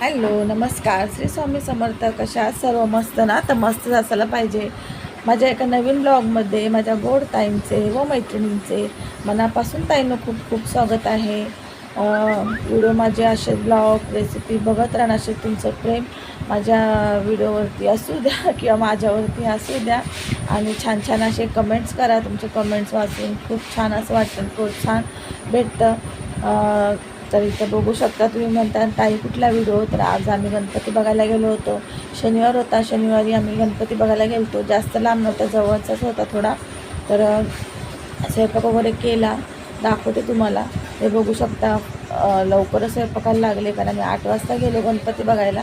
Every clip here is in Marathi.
हॅलो नमस्कार. श्री स्वामी समर्थ कशा सर्व? मस्त ना? तर मस्त असायला पाहिजे. माझ्या एका नवीन ब्लॉगमध्ये माझ्या गोड ताईंचे व मैत्रिणींचे मनापासून ताईंनं खूप खूप स्वागत आहे. व्हिडिओ माझे असे ब्लॉग रेसिपी बघत राहणार असे तुमचं प्रेम माझ्या व्हिडिओवरती असू द्या किंवा माझ्यावरती असू द्या. आणि छान छान असे कमेंट्स करा. तुमचे कमेंट्स वाचून खूप छान असं वाटतं प्रोत्साहन भेटतं. तर इथं बघू शकता तुम्ही म्हणता ताई कुठला व्हिडिओ तर आज आम्ही गणपती बघायला गेलो होतो. शनिवार होता शनिवारी आम्ही गणपती बघायला गेलो होतो जास्त लांब नव्हता जवळचाच होता थोडा. तर स्वयंपाक वगैरे केला. दाखवते तुम्हाला. हे बघू शकता लवकरच स्वयंपाकाला लागले कारण आम्ही आठ वाजता गेलो गणपती बघायला.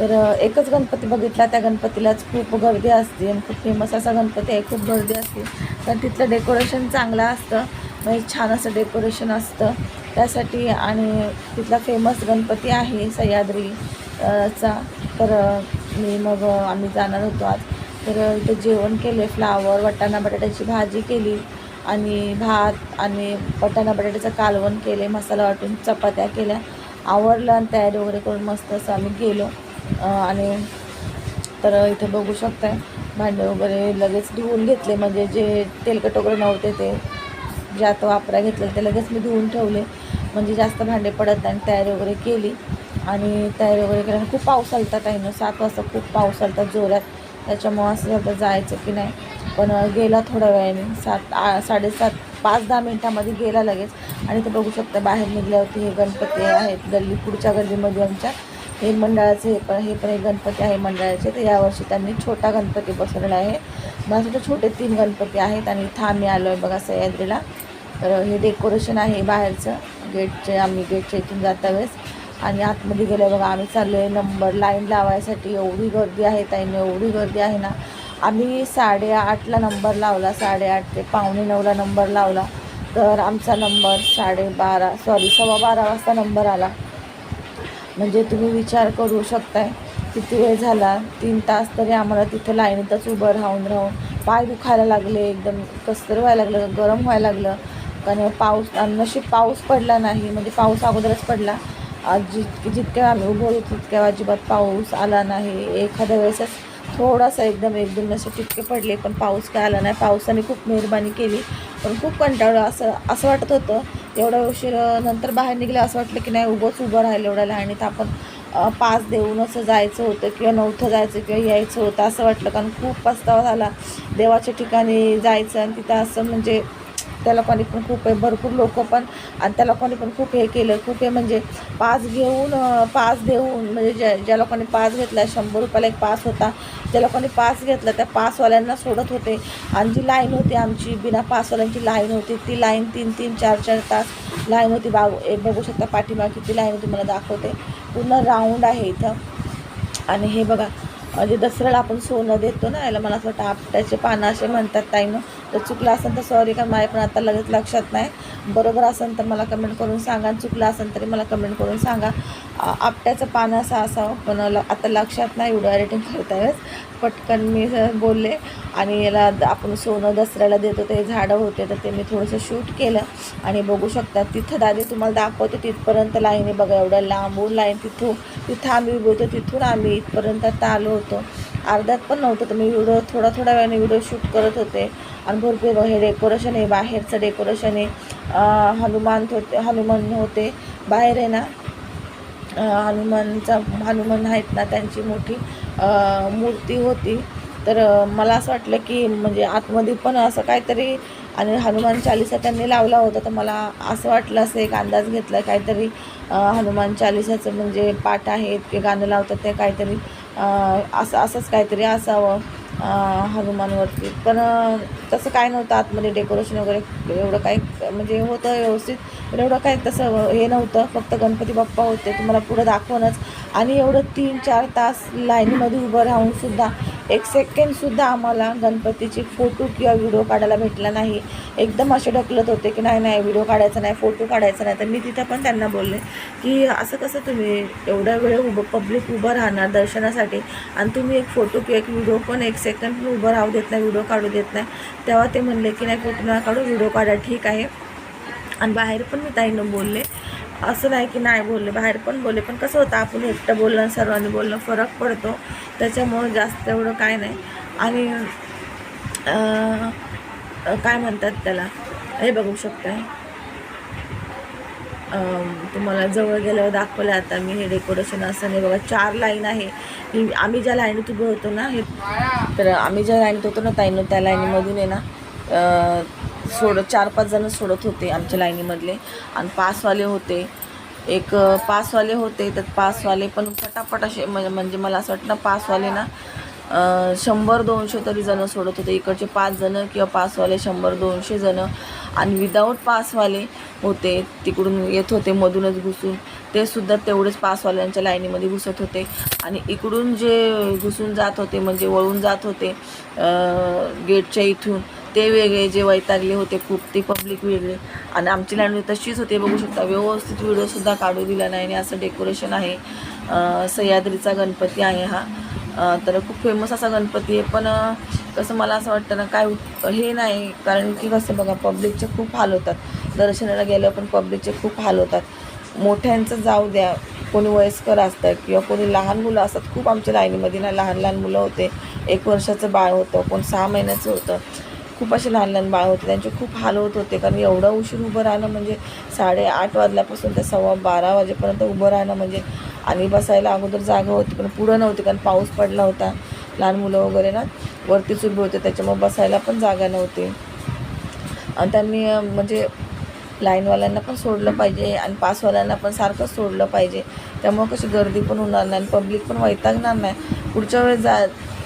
तर एकच गणपती बघितला. त्या गणपतीलाच खूप गर्दी असते आणि खूप फेमस असा गणपती आहे. खूप गर्दी असते. कारण तिथलं डेकोरेशन चांगलं असतं. म्हणजे छान असं डेकोरेशन असतं. त्यासाठी आणि तिथला फेमस गणपती आहे सह्याद्री चा तर मी मग आम्ही जाणार होतो आज. तर अ, इथं जेवण केले फ्लावर वटाणा बटाट्याची भाजी केली आणि भात आणि वटाणा बटाट्याचं कालवण केले मसाला वाटून चपात्या केल्या. आवडलं आणि तयारी वगैरे करून मस्त असं आम्ही गेलो. आणि तर इथं बघू शकताय. भांडे वगैरे लगेच धुवून घेतले म्हणजे जे तेलकट वगैरे नव्हते ते. जे आता वापरा घेतलं ते लगेच मी धुवून ठेवले. म्हणजे जास्त भांडे पडत नाही आणि तयारी वगैरे केली. आणि तयारी वगैरे केली खूप पाऊस आलता काही ना सात वाजता खूप पाऊस आलता जोरात. त्याच्यामुळं असं झालं जायचं की नाही. पण गेला थोड्या वेळाने सात आ साडेसात पाच दहा मिनटामध्ये गेला लगेच. आणि ते बघू शकता बाहेर निघल्यावरती हे गणपती आहेत गल्ली पुढच्या गल्लीमध्ये आमच्या. हे मंडळाचे हे पण हे पण एक गणपती आहे मंडळाचे. तर यावर्षी त्यांनी छोटा गणपती बसवलेला आहे. मला छोटे तीन गणपती आहेत आणि इथं आम्ही आलो आहे बघा सह्याद्रीला. तर हे डेकोरेशन आहे बाहेरचं. गेटचे आम्ही गेटच्या इथून जाता वेळेस आणि आतमध्ये गेलं बघा आम्ही चाललो आहे नंबर लाईन लावायसाठी. एवढी गर्दी आहे ताईने एवढी गर्दी आहे ना. आम्ही साडेआठला नंबर लावला साडेआठ ते पावणे नऊला नंबर लावला. तर आमचा नंबर साडेबारा सॉरी सव्वा बारा वाजता नंबर आला. म्हणजे तुम्ही विचार करू शकताय किती वेळ झाला? तीन तास तरी आम्हाला तिथं लाईनीतच उभं राहून राहून पाय दुखायला लागले एकदम कसतर व्हायला लागलं गरम व्हायला लागलं. कारण पाऊस आणि नशीब पाऊस पडला नाही म्हणजे पाऊस अगोदरच पडला. जित जितक्या आम्ही उभं होतो तितक्या अजिबात पाऊस आला नाही. एखाद्या वेळेसच थोडासा एकदम एक दोन असे टिपके पडले पण पाऊस काय आला नाही. पावसाने खूप मेहरबानी केली. पण खूप कंटाळलं. असं असं वाटत होतं. एवढा उशीर नंतर बाहेर निघलं असं वाटलं की नाही उभंच उभं राहिलं एवढ्या लहानीत आपण पास देऊन असं जायचं होतं किंवा नव्हतं जायचं किंवा यायचं होतं असं वाटलं. कारण खूप पस्तावा झाला. देवाच्या ठिकाणी जायचं आणि तिथं असं म्हणजे त्या लोकांनी पण खूप आहे भरपूर लोक पण आणि त्या लोकांनी पण खूप हे केलं. खूप हे म्हणजे पास घेऊन पास देऊन म्हणजे ज्या ज्या लोकांनी पास घेतला शंभर रुपयाला एक पास होता. ज्या लोकांनी पास घेतला त्या पासवाल्यांना सोडत होते. आणि जी लाईन होती आमची बिना पासवाल्यांची लाईन होती ती लाईन तीन तीन चार चार तास लाईन होती. बाग बघू शकता पाठीमाग किती लाईन होती मला दाखवते. पूर्ण राऊंड आहे इथं. आणि हे बघा म्हणजे दसऱ्याला आपण सोनं देतो ना याला मला असं वाटतं आपट्याचे पानं असे म्हणतात ताईनं तर चुकलं असेल तर सॉरी का माझ्या पण आता लगेच लक्षात नाही. बरोबर असेल तर मला कमेंट करून सांगा. आणि चुकलं असेल तरी मला कमेंट करून सांगा. आपट्याचं पानं असं असावं पण ल- आता लक्षात नाही व्हिडिओ एडिटिंग करता वेळेस पटकन मी बोलले. आणि याला आपण सोनं दसऱ्याला देतो ते झाडं होते तर ते मी थोडंसं शूट केलं. आणि बघू शकता तिथं दादी तुम्हाला दाखवते तिथपर्यंत लाईन आहे बघा एवढ्या लांबून लाईन तिथून तिथं आम्ही उभे होतो तिथून आम्ही इथपर्यंत आता आलो होतो. अर्ध्यात पण नव्हतं तर मी व्हिडिओ थोडा थोड्या वेळाने व्हिडिओ शूट करत होते. आणि भरपूर हे डेकोरेशन आहे बाहेरचं डेकोरेशन आहे. हनुमान होते हनुमान होते. बाहेर आहे ना हनुमानचा हनुमान आहेत ना त्यांची मोठी मूर्ती होती. तर मला असं वाटलं की म्हणजे आतमध्ये पण असं काहीतरी आणि हनुमान चालिसा त्यांनी लावला होता तर मला असं वाटलं असं एक अंदाज घेतला काहीतरी हनुमान चालिसाचं म्हणजे पाठ आहेत की गाणं लावतात ते काहीतरी असं असंच काहीतरी असावं हनुमानवरती. पण तसं काय नव्हतं आतमध्ये डेकोरेशन वगैरे एवढं काही म्हणजे होतं व्यवस्थित पण एवढं काही तसं हे नव्हतं. फक्त गणपती बाप्पा होते तुम्हाला पुढं दाखवणंच आणि एवढं तीन चार तास लाईनीमध्ये उभं राहूनसुद्धा एक सेकंडसुद्धा आम्हाला गणपतीचे फोटो किंवा व्हिडिओ काढायला भेटला नाही. एकदम असे ढकलत होते की नाही नाही व्हिडिओ काढायचा नाही फोटो काढायचा नाही. तर मी तिथं पण त्यांना बोलले की असं कसं तुम्ही एवढ्या वेळ उभं पब्लिक उभं राहणार दर्शनासाठी? आणि तुम्ही एक फोटो किंवा एक व्हिडिओ पण एक सेकंड पण उभं राहू देत नाही व्हिडिओ काढू देत नाही. तेव्हा ते म्हणले की नाही फोटो नका काढू व्हिडिओ काढा ठीक आहे. आणि बाहेर पण मी ताईनं बोलले असं नाही की नाही बोलले बाहेर पण बोलले पण कसं होतं आपण एकटं बोलणं आणि सर्वांनी बोलणं फरक पडतो. त्याच्यामुळं जास्त एवढं काय नाही. आणि काय म्हणतात त्याला? हे बघू शकताय. तुम्हाला जवळ गेल्यावर दाखवलं आता मी हे डेकोरेशन असं नाही बघा चार लाईन आहे. आम्ही ज्या लाईनीत उभं होतो ना हे तर आम्ही ज्या लाईनीत होतो ना ताईनं त्या लाईनीमधून आहे ना सोडत चार पाच जण सोडत होते आमच्या लाईनीमधले. आणि पासवाले होते. एक पासवाले होते तर पासवाले पण फटाफट असे म्हणजे म्हणजे मला असं वाटतं ना पासवाले ना शंभर दोनशे तरी जणं सोडत होते. इकडचे पाच जणं किंवा पासवाले शंभर दोनशे जणं. आणि विदाऊट पासवाले होते तिकडून येत होते मधूनच घुसून. ते सुद्धा तेवढेच पासवाल्यांच्या लाईनीमध्ये घुसत होते. आणि इकडून जे घुसून जात होते म्हणजे वळून जात होते गेटच्या इथून ते वेगळे जे वैतागले होते खूप ते पब्लिक वेगळे. आणि आमची लाईन तशीच होते बघू शकता. व्यवस्थित व्हिडिओसुद्धा काढू दिला नाही आणि असं डेकोरेशन आहे. सह्याद्रीचा गणपती आहे हा. तर खूप फेमस असा गणपती आहे. पण कसं मला असं वाटतं ना काय हे नाही. कारण की कसं बघा पब्लिकचे खूप हाल होतात. दर्शनाला गेलं पण पब्लिकचे खूप हाल होतात. मोठ्यांचं जाऊ द्या. कोणी वयस्कर असतं किंवा कोणी लहान मुलं असतात. खूप आमच्या लाईनीमध्ये ना लहान लहान मुलं होते. एक वर्षाचं बाळ होतं कोण सहा महिन्याचं होतं. खूप असे लहान लहान बाळ होते त्यांचे खूप हाल होत. होते कारण एवढं उशीर उभं राहणं म्हणजे साडेआठ वाजल्यापासून ते सव्वा बारा वाजेपर्यंत उभं राहणं म्हणजे आणि बसायला अगोदर जागा होती पण पुढं नव्हती कारण पाऊस पडला होता. लहान मुलं वगैरे ना वरतीच उभे होते त्याच्यामुळे बसायला पण जागा नव्हती. आणि त्यांनी म्हणजे लाईनवाल्यांना पण सोडलं पाहिजे आणि पासवाल्यांना पण सारखंच सोडलं पाहिजे. त्यामुळं कशी गर्दी पण होणार नाही आणि पब्लिक पण वैतागणार नाही. पुढच्या वेळेस जा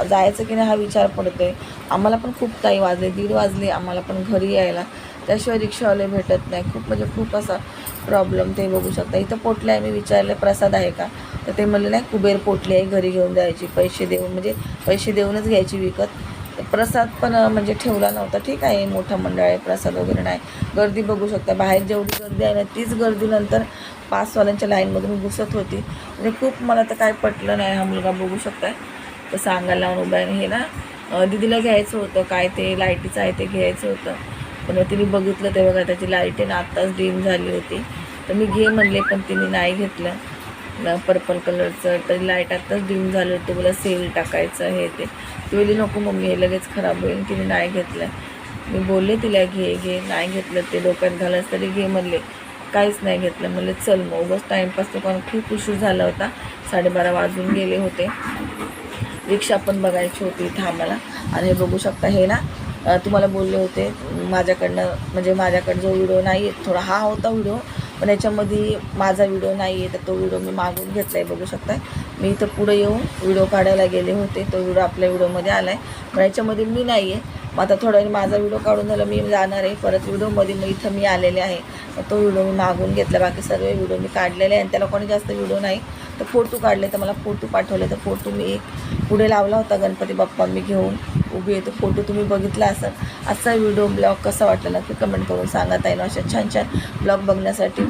जायचं की नाही हा विचार पडतोय. आम्हाला पण खूप काही वाजले दीड वाजले आम्हाला पण घरी यायला. त्याशिवाय रिक्षावाले भेटत नाही. खूप म्हणजे खूप असा प्रॉब्लेम ते बघू शकता. इथं पोटले आहे मी विचारले प्रसाद आहे का? तर ते म्हणले नाही कुबेर पोटली आहे घरी घेऊन जायची पैसे देऊन म्हणजे पैसे देऊनच घ्यायची विकत. प्रसाद पण म्हणजे ठेवला नव्हता. ठीक आहे मोठं मंडळ आहे प्रसाद वगैरे नाही. गर्दी बघू शकता. बाहेर जेवढी गर्दी आहे ना तीच गर्दी नंतर पासवाल्यांच्या लाईनमधून घुसत होती. म्हणजे खूप मला तर काय पटलं नाही हा मुलगा बघू शकताय तर सांगायला लावून उभा आहे. हे ना दिदीला दीदीला घ्यायचं होतं. काय ते लाईटीचं आहे ते घ्यायचं होतं. पण तिने बघितलं ते बघा त्याची लाइट आहे ना आत्ताच डीम झाली होती. तर मी घे म्हणले पण तिने नाही घेतलं. पर्पल कलरचं तरी लाइट आत्ताच डिम झालं होतं. मला सेल टाकायचं हे ते. ती बोलली नको मम्मी हे लगेच खराब होईल तिने नाही घेतलं मी बोलले तिला घे घे. नाही घेतलं ते डोक्यात घालायचं तरी घे म्हणले. काहीच नाही घेतलं म्हणलं चल मग उगाच टाईमपास तो खूप उशीर झाला होता. साडेबारा वाजून गेले होते. रिक्षा पण बघायची होती इथं आम्हाला. आणि हे बघू शकता हे ना तुम्हाला बोलले होते माझ्याकडनं म्हणजे माझ्याकडं जो व्हिडिओ नाही आहे थोडा हा होता व्हिडिओ पण याच्यामध्ये माझा व्हिडिओ नाही आहे तर तो व्हिडिओ मी मागून घेतला आहे बघू शकताय. मी इथं पुढे येऊन व्हिडिओ काढायला गेले होते तो व्हिडिओ आपल्या व्हिडिओमध्ये आला आहे पण याच्यामध्ये मी नाही आहे मग आता थोड्या वेळ माझा व्हिडिओ काढून झाला मी जाणार आहे. परत व्हिडिओमध्ये मग इथं मी आलेले आहे. तो व्हिडिओ मी मागून घेतला. बाकी सर्व व्हिडिओ मी काढलेले आहे. आणि त्याला कोणी जास्त व्हिडिओ नाही. तर फोटो काढले तर मला फोटो पाठवले. तर फोटो मी एक पुढे लावला होता गणपती बाप्पा. मी घेऊन उभी आहे तो फोटो तुम्ही बघितला असाल आजचा व्हिडिओ ब्लॉग कसा वाटला नक्की कमेंट करून सांगा. ताईनं अशा छान छान ब्लॉग बघण्यासाठी.